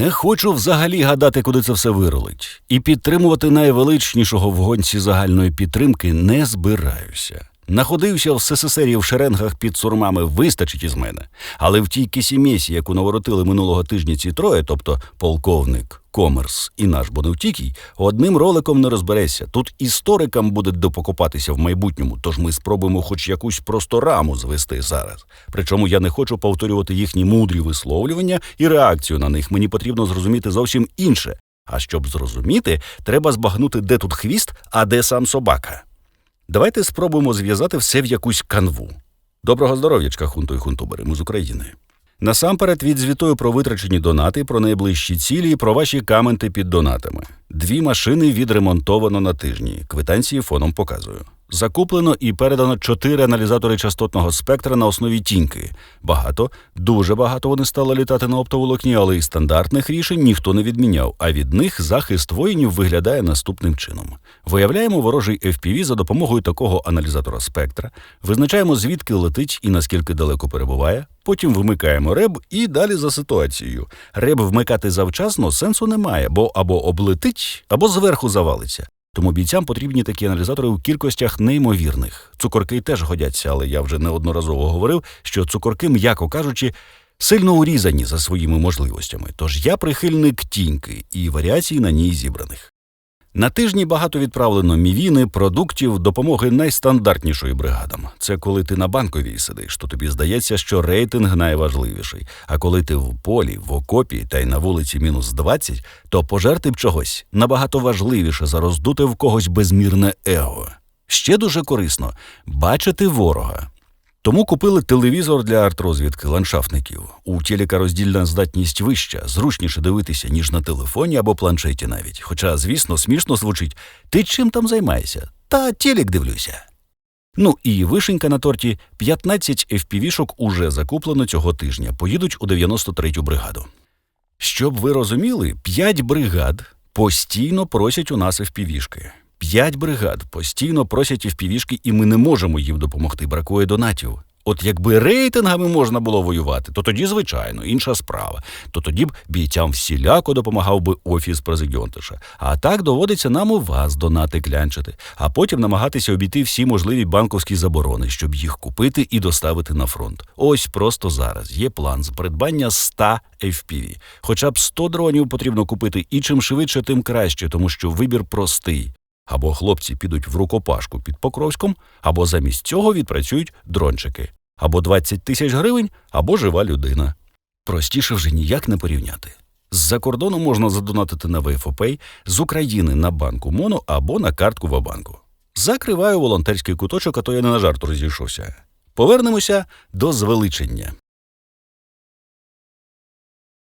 Не хочу взагалі гадати, куди це все вирулить, і підтримувати найвеличнішого в гонці загальної підтримки не збираюся. Находився в СССРі в шеренгах під сурмами вистачить із мене. Але в тій кисімесі, яку наворотили минулого тижня ці троє, тобто полковник, комерс і наш Боневтікій, одним роликом не розберешся. Тут історикам буде допокопатися в майбутньому, тож ми спробуємо хоч якусь просто раму звести зараз. Причому я не хочу повторювати їхні мудрі висловлювання і реакцію на них. Мені потрібно зрозуміти зовсім інше. А щоб зрозуміти, треба збагнути, де тут хвіст, а де сам собака. Давайте спробуємо зв'язати все в якусь канву. Доброго здоров'ячка, хунто і хунтубери, ми з України. Насамперед відзвітую про витрачені донати, про найближчі цілі і про ваші каменти під донатами. Дві машини відремонтовано на тижні. Квитанції фоном показую. Закуплено і передано чотири аналізатори частотного спектра на основі тіньки. Багато, дуже багато вони стали літати на оптоволокні, але і стандартних рішень ніхто не відміняв. А від них захист воїнів виглядає наступним чином: виявляємо ворожий FPV за допомогою такого аналізатора спектра, визначаємо звідки летить і наскільки далеко перебуває. Потім вимикаємо реб і далі за ситуацією. Реб вмикати завчасно сенсу немає, бо або облетить, або зверху завалиться. Тому бійцям потрібні такі аналізатори у кількостях неймовірних. Цукорки теж годяться, але я вже неодноразово говорив, що цукорки, м'яко кажучи, сильно урізані за своїми можливостями. Тож я прихильник тіньки і варіацій на ній зібраних. На тижні багато відправлено мівіни, продуктів, допомоги найстандартнішої бригадам. Це коли ти на банковій сидиш, то тобі здається, що рейтинг найважливіший. А коли ти в полі, в окопі та й на вулиці мінус 20, то пожерти б чогось набагато важливіше за роздути в когось безмірне его. Ще дуже корисно бачити ворога. Тому купили телевізор для артрозвідки ландшафтників. У телека роздільна здатність вища, зручніше дивитися, ніж на телефоні або планшеті навіть. Хоча, звісно, смішно звучить ти чим там займаєшся? Та телек дивлюся. Ну і вишенька на торті 15 FPV-шок уже закуплено цього тижня. Поїдуть у 93-ю бригаду. Щоб ви розуміли, 5 бригад постійно просять у нас FPV-шки. П'ять бригад постійно просять FPV-шки, і ми не можемо їм допомогти. Бракує донатів. От якби рейтингами можна було воювати, то тоді, звичайно, інша справа. То тоді б бійцям всіляко допомагав би офіс президіонтиша. А так доводиться нам у вас донати клянчити, а потім намагатися обійти всі можливі банковські заборони, щоб їх купити і доставити на фронт. Ось просто зараз є план з придбання 100 FPV. Хоча б 100 дронів потрібно купити, і чим швидше, тим краще, тому що вибір простий. Або хлопці підуть в рукопашку під Покровськом, або замість цього відпрацюють дрончики, або 20 тисяч гривень, або жива людина. Простіше вже ніяк не порівняти. З-за кордону можна задонатити на VFOPay, з України на банку Моно або на картку Вабанку. Закриваю волонтерський куточок, а то я не на жарт розійшовся. Повернемося до звеличення.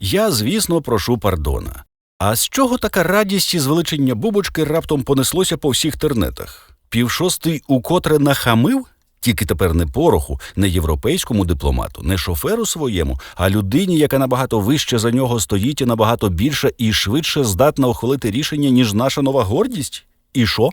Я, звісно, прошу пардона. А з чого така радість і звеличення бубочки раптом понеслося по всіх тернетах? Півшостий укотре нахамив? Тільки тепер не пороху, не європейському дипломату, не шоферу своєму, а людині, яка набагато вище за нього стоїть і набагато більше і швидше здатна ухвалити рішення, ніж наша нова гордість? І що?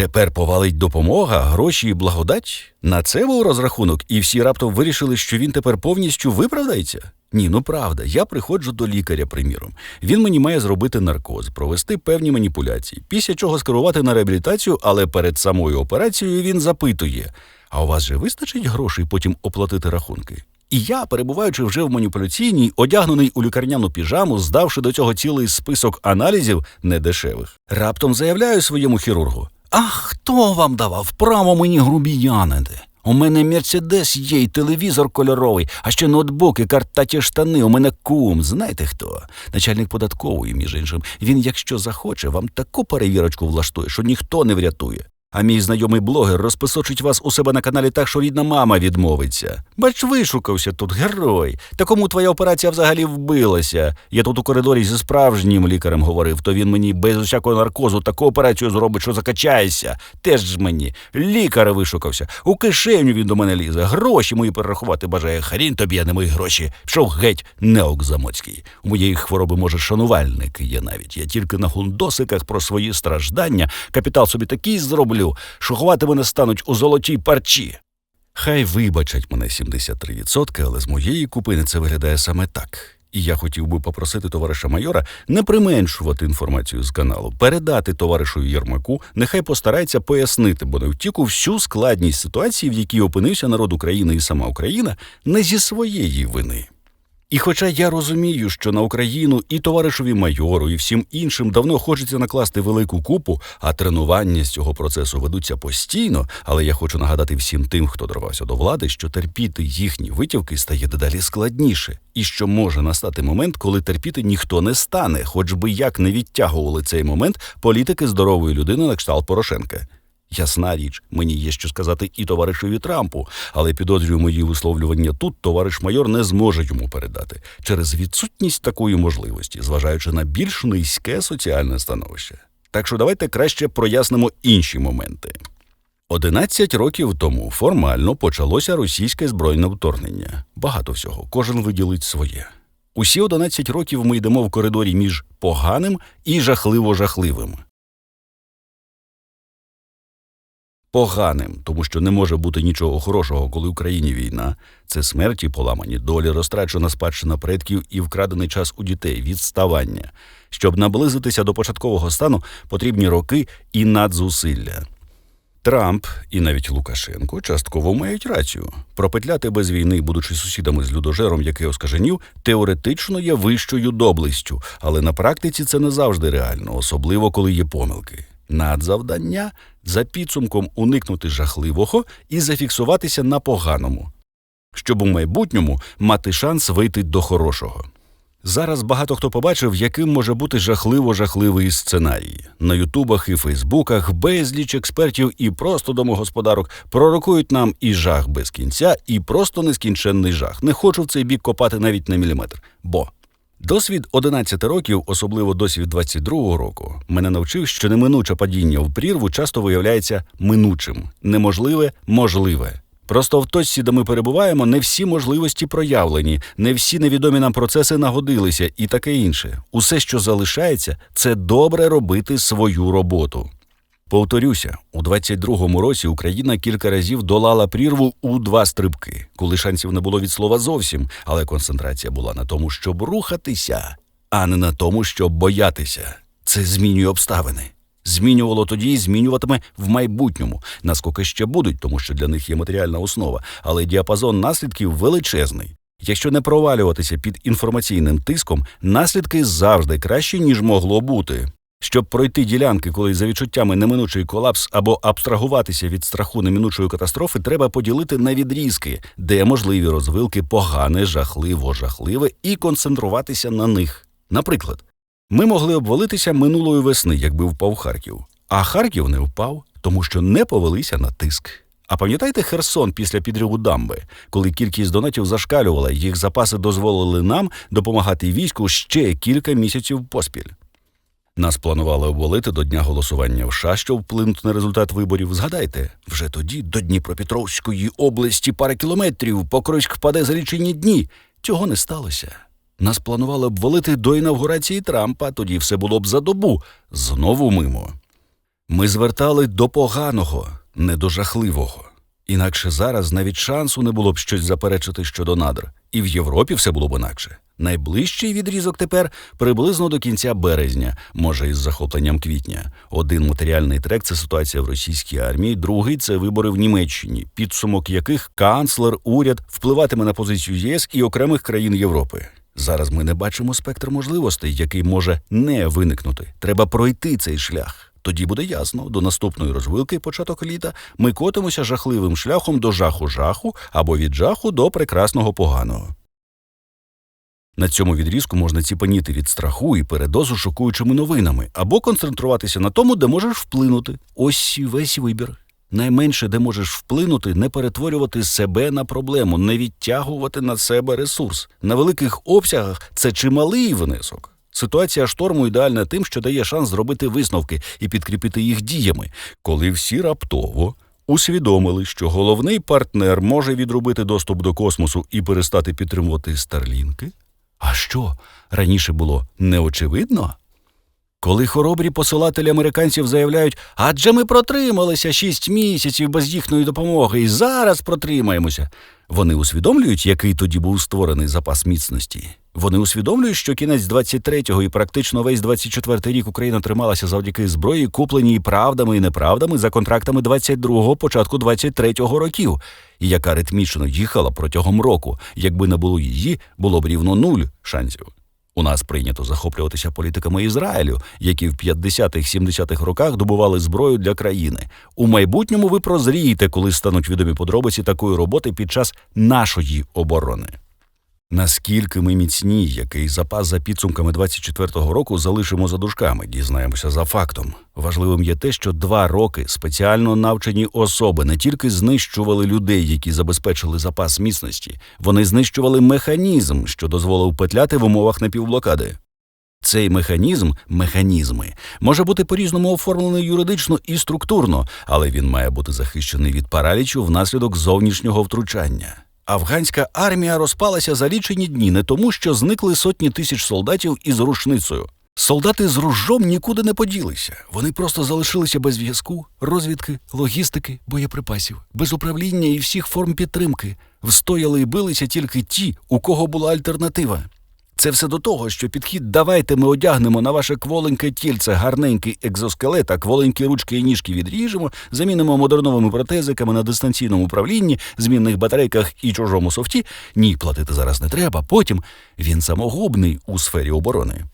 Тепер повалить допомога, гроші і благодать? На це був розрахунок, і всі раптом вирішили, що він тепер повністю виправдається? Ні, ну правда, я приходжу до лікаря, приміром. Він мені має зробити наркоз, провести певні маніпуляції, після чого скерувати на реабілітацію, але перед самою операцією він запитує: а у вас же вистачить грошей потім оплатити рахунки? І я, перебуваючи вже в маніпуляційній, одягнений у лікарняну піжаму, здавши до цього цілий список аналізів недешевих, раптом заявляю своєму хірургу: А хто вам давав право мені грубіянити? У мене мерседес є, і телевізор кольоровий, а ще ноутбуки, картаті штани. У мене кум. Знаєте хто? Начальник податкової, між іншим. Він, якщо захоче, вам таку перевірочку влаштує, що ніхто не врятує. А мій знайомий блогер розписочить вас у себе на каналі так, що рідна мама відмовиться. Бач, вишукався тут герой. Та кому твоя операція взагалі вбилася? Я тут у коридорі зі справжнім лікарем говорив, то він мені без усякого наркозу таку операцію зробить, що закачаєшся. Теж ж мені. Лікар вишукався. У кишеню він до мене лізе. Гроші мої перерахувати бажає. Хрін тобі, а не мої гроші. Пішов геть, неок Замоцький. У моєї хвороби, може, шанувальник є навіть. Я тільки на хундосиках про свої страждання. Капітал собі такий зроблю зроблю, що ховати мене стануть у золотій парчі. Хай вибачать мене 73%, але з моєї купини це виглядає саме так. І я хотів би попросити товариша майора не применшувати інформацію з каналу, передати товаришу Єрмаку, нехай постарається пояснити, бо не втіку всю складність ситуації, в якій опинився народ України і сама Україна, не зі своєї вини. І хоча я розумію, що на Україну і товаришові майору, і всім іншим давно хочеться накласти велику купу, а тренування з цього процесу ведуться постійно, але я хочу нагадати всім тим, хто дорвався до влади, що терпіти їхні витівки стає дедалі складніше, і що може настати момент, коли терпіти ніхто не стане, хоч би як не відтягували цей момент політики здорової людини на кшталт Порошенка. Ясна річ, мені є що сказати і товаришеві Трампу, але підозрюю мої висловлювання тут товариш майор не зможе йому передати через відсутність такої можливості, зважаючи на більш низьке соціальне становище. Так що давайте краще прояснимо інші моменти. 11 років тому формально почалося російське збройне вторгнення. Багато всього, кожен виділить своє. Усі 11 років ми йдемо в коридорі між поганим і жахливо жахливим. Поганим, тому що не може бути нічого хорошого, коли в Україні війна. Це смерті, поламані долі, розтрачена спадщина предків і вкрадений час у дітей, відставання. Щоб наблизитися до початкового стану, потрібні роки і надзусилля. Трамп і навіть Лукашенко частково мають рацію. Пропетляти без війни, будучи сусідами з людожером, який оскаженів, теоретично є вищою доблестю, але на практиці це не завжди реально, особливо коли є помилки. Надзавдання за підсумком уникнути жахливого і зафіксуватися на поганому, щоб у майбутньому мати шанс вийти до хорошого. Зараз багато хто побачив, яким може бути жахливо жахливий сценарій. На Ютубах і Фейсбуках безліч експертів і просто домогосподарок пророкують нам і жах без кінця, і просто нескінченний жах. Не хочу в цей бік копати навіть на міліметр. Бо досвід 11 років, особливо досвід 22 року, мене навчив, що неминуче падіння в прірву часто виявляється минучим, неможливе можливе. Просто в точці, де ми перебуваємо, не всі можливості проявлені, не всі невідомі нам процеси нагодилися і таке інше. Усе, що залишається, це добре робити свою роботу. Повторюся, у 22-му році Україна кілька разів долала прірву у два стрибки, коли шансів не було від слова зовсім, але концентрація була на тому, щоб рухатися, а не на тому, щоб боятися. Це змінює обставини. Змінювало тоді і змінюватиме в майбутньому. Наскільки ще будуть, тому що для них є матеріальна основа, але діапазон наслідків величезний. Якщо не провалюватися під інформаційним тиском, наслідки завжди кращі, ніж могло бути. Щоб пройти ділянки, коли за відчуттями неминучий колапс або абстрагуватися від страху неминучої катастрофи, треба поділити на відрізки, де можливі розвилки погане, жахливо, жахливе, і концентруватися на них. Наприклад, ми могли обвалитися минулої весни, якби впав Харків. А Харків не впав, тому що не повелися на тиск. А пам'ятаєте Херсон після підриву дамби, коли кількість донатів зашкалювала, їх запаси дозволили нам допомагати війську ще кілька місяців поспіль. Нас планували обвалити до дня голосування в США, щоб вплинути на результат виборів. Згадайте, вже тоді до Дніпропетровської області пара кілометрів, Покровськ впаде за лічені дні. Цього не сталося. Нас планували обвалити до інавгурації Трампа, тоді все було б за добу. Знову мимо. Ми звертали до поганого, не до жахливого. Інакше зараз навіть шансу не було б щось заперечити щодо надр, і в Європі все було б інакше. Найближчий відрізок тепер приблизно до кінця березня, може із захопленням квітня. Один матеріальний трек це ситуація в російській армії, другий це вибори в Німеччині, підсумок яких канцлер, уряд впливатиме на позицію ЄС і окремих країн Європи. Зараз ми не бачимо спектр можливостей, який може не виникнути. Треба пройти цей шлях. Тоді буде ясно, до наступної розвилки, початок літа, ми котимося жахливим шляхом до жаху жаху або від жаху до прекрасного поганого. На цьому відрізку можна ціпаніти від страху і передозу шокуючими новинами, або концентруватися на тому, де можеш вплинути. Ось і весь вибір. Найменше, де можеш вплинути, не перетворювати себе на проблему, не відтягувати на себе ресурс. На великих обсягах це чималий внесок. Ситуація шторму ідеальна тим, що дає шанс зробити висновки і підкріпити їх діями, коли всі раптово усвідомили, що головний партнер може відробити доступ до космосу і перестати підтримувати старлінки. А що раніше було неочевидно? Коли хоробрі посилателі американців заявляють, адже ми протрималися шість місяців без їхньої допомоги і зараз протримаємося. Вони усвідомлюють, який тоді був створений запас міцності. Вони усвідомлюють, що кінець 23-го і практично весь 24-й рік Україна трималася завдяки зброї, купленій правдами і неправдами за контрактами 22-го, початку 23-го років, і яка ритмічно їхала протягом року. Якби не було її, було б рівно нуль шансів. У нас прийнято захоплюватися політиками Ізраїлю, які в 50-х-70-х роках добували зброю для країни. У майбутньому ви прозрієте, коли стануть відомі подробиці такої роботи під час нашої оборони. Наскільки ми міцні, який запас за підсумками 24-го року залишимо за дужками, дізнаємося за фактом. Важливим є те, що два роки спеціально навчені особи не тільки знищували людей, які забезпечили запас міцності, вони знищували механізм, що дозволив петляти в умовах напівблокади. Цей механізм, механізми, може бути по-різному оформлений юридично і структурно, але він має бути захищений від паралічу внаслідок зовнішнього втручання. Афганська армія розпалася за лічені дні не тому, що зникли сотні тисяч солдатів із рушницею. Солдати з ружом нікуди не поділися. Вони просто залишилися без зв'язку, розвідки, логістики, боєприпасів, без управління і всіх форм підтримки. Встояли і билися тільки ті, у кого була альтернатива. Це все до того, що підхід давайте ми одягнемо на ваше кволеньке тільце гарненький екзоскелет, а кволенькі ручки і ніжки відріжемо, замінимо модерновими протезиками на дистанційному управлінні, змінних батарейках і чужому софті. Ні, платити зараз не треба. Потім він самогубний у сфері оборони.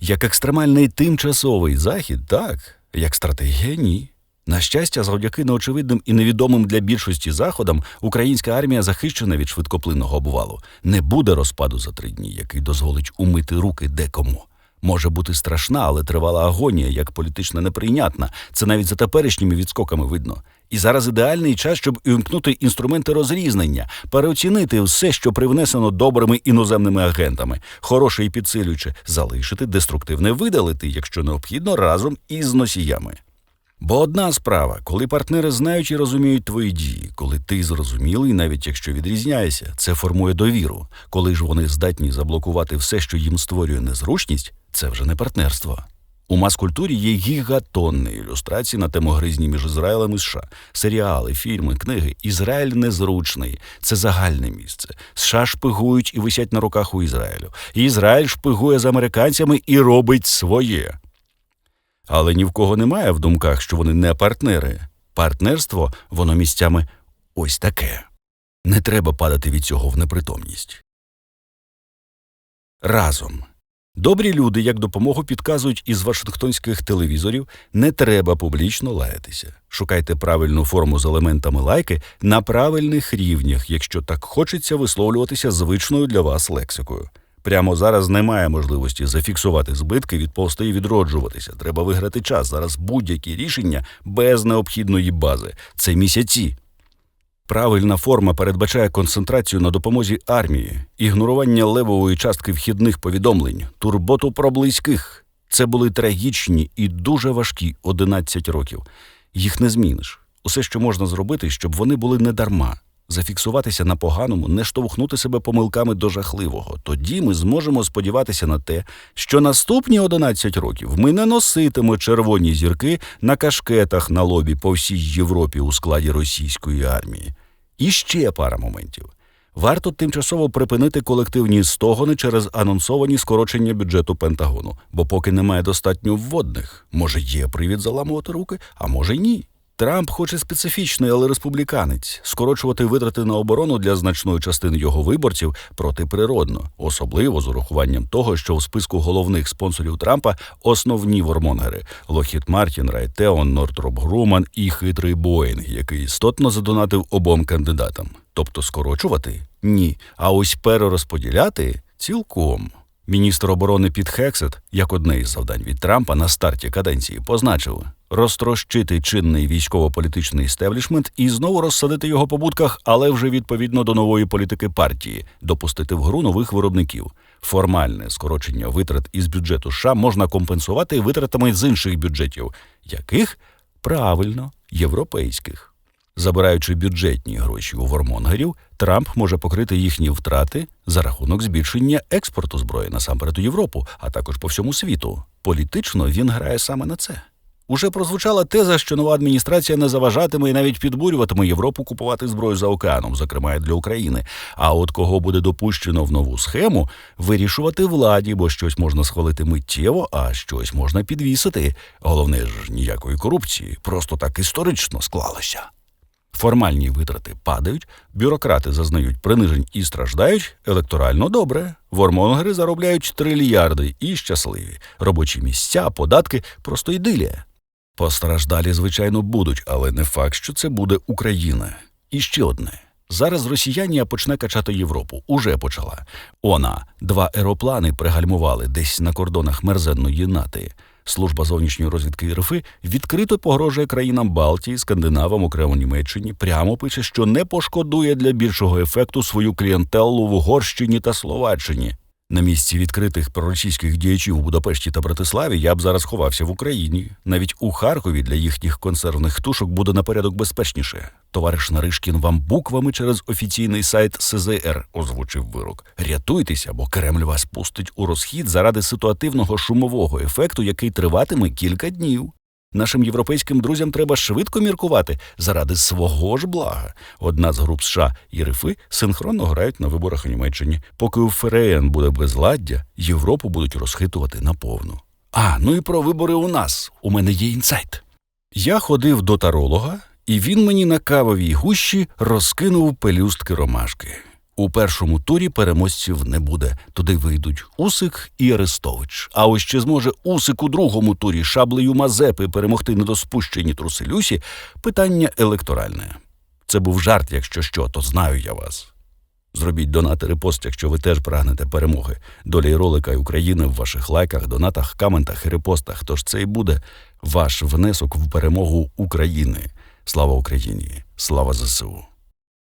Як екстремальний тимчасовий захід, так, як стратегія, ні. На щастя, завдяки неочевидним і невідомим для більшості заходам, українська армія захищена від швидкоплинного обвалу. Не буде розпаду за три дні, який дозволить умити руки декому. Може бути страшна, але тривала агонія, як політично неприйнятна. Це навіть за теперішніми відскоками видно. І зараз ідеальний час, щоб увімкнути інструменти розрізнення, переоцінити все, що привнесено добрими іноземними агентами, хороше і підсилююче, залишити, деструктивне видалити, якщо необхідно, разом із носіями. Бо одна справа, коли партнери знають і розуміють твої дії, коли ти зрозумілий, навіть якщо відрізняєшся, це формує довіру. Коли ж вони здатні заблокувати все, що їм створює незручність, це вже не партнерство. У мас-культурі є гігатонні ілюстрації на тему гризні між Ізраїлем і США, серіали, фільми, книги. Ізраїль незручний, це загальне місце. США шпигують і висять на руках у Ізраїлю. Ізраїль шпигує з американцями і робить своє. Але ні в кого немає в думках, що вони не партнери. Партнерство, воно місцями ось таке. Не треба падати від цього в непритомність. Разом. Добрі люди, як допомогу підказують із вашингтонських телевізорів, не треба публічно лаятися. Шукайте правильну форму з елементами лайки на правильних рівнях, якщо так хочеться висловлюватися звичною для вас лексикою. Прямо зараз немає можливості зафіксувати збитки, відповсти і відроджуватися. Треба виграти час. Зараз будь-які рішення без необхідної бази. Це місяці. Правильна форма передбачає концентрацію на допомозі армії, ігнорування левової частки вхідних повідомлень, турботу про близьких. Це були трагічні і дуже важкі 11 років. Їх не зміниш. Усе, що можна зробити, щоб вони були не дарма. Зафіксуватися на поганому, не штовхнути себе помилками до жахливого. Тоді ми зможемо сподіватися на те, що наступні 11 років ми не носитимо червоні зірки на кашкетах на лобі по всій Європі у складі російської армії. І ще пара моментів. Варто тимчасово припинити колективні стогони через анонсовані скорочення бюджету Пентагону, бо поки немає достатньо вводних, може є привід заламувати руки, а може ні. Трамп хоче специфічний, але республіканець скорочувати витрати на оборону для значної частини його виборців протиприродно, особливо з урахуванням того, що в списку головних спонсорів Трампа основні вормонгери Лохід Мартін, Райтеон, Нортроп Груман і хитрий Боїнг, який істотно задонатив обом кандидатам. Тобто скорочувати ні, а ось перерозподіляти цілком. Міністр оборони Піт Хексет, як одне із завдань від Трампа на старті каденції, позначив розтрощити чинний військово-політичний істеблішмент і знову розсадити його по будках, але вже відповідно до нової політики партії, допустити в гру нових виробників. Формальне скорочення витрат із бюджету США можна компенсувати витратами з інших бюджетів, яких правильно європейських. Забираючи бюджетні гроші у вормонгерів, Трамп може покрити їхні втрати за рахунок збільшення експорту зброї насамперед у Європу, а також по всьому світу. Політично він грає саме на це. Уже прозвучала теза, що нова адміністрація не заважатиме і навіть підбурюватиме Європу купувати зброю за океаном, зокрема і для України. А от кого буде допущено в нову схему, вирішувати владі, бо щось можна схвалити миттєво, а щось можна підвісити. Головне ж ніякої корупції, просто так історично склалося. Формальні витрати падають, бюрократи зазнають принижень і страждають, електорально добре. Вормонгери заробляють трильярди і щасливі. Робочі місця, податки просто ідилія. Постраждалі, звичайно, будуть, але не факт, що це буде Україна. І ще одне. Зараз росіянія почне качати Європу. Уже почала. Она, два аероплани пригальмували десь на кордонах мерзенної нати. Служба зовнішньої розвідки РФ відкрито погрожує країнам Балтії, Скандинавам, окремо Німеччині. Прямо пише, що не пошкодує для більшого ефекту свою клієнтелу в Угорщині та Словаччині. На місці відкритих проросійських діячів у Будапешті та Братиславі я б зараз ховався в Україні. Навіть у Харкові для їхніх консервних тушок буде на порядок безпечніше. Товариш Наришкін вам буквами через офіційний сайт СЗР озвучив вирок. Рятуйтеся, бо Кремль вас пустить у розхід заради ситуативного шумового ефекту, який триватиме кілька днів. Нашим європейським друзям треба швидко міркувати заради свого ж блага. Одна з груп США і РФИ синхронно грають на виборах у Німеччині. Поки у ФРН буде безладдя, Європу будуть розхитувати наповну. А, ну і про вибори у нас. У мене є інсайт. Я ходив до таролога, і він мені на кавовій гущі розкинув пелюстки ромашки. У першому турі переможців не буде. Туди вийдуть Усик і Арестович. А ось чи зможе Усик у другому турі шаблею Мазепи перемогти недоспущені труселюсі питання електоральне. Це був жарт, якщо що, то знаю я вас. Зробіть донат і репост, якщо ви теж прагнете перемоги. Доля і ролика і України в ваших лайках, донатах, коментах і репостах. Тож це і буде ваш внесок в перемогу України. Слава Україні! Слава ЗСУ!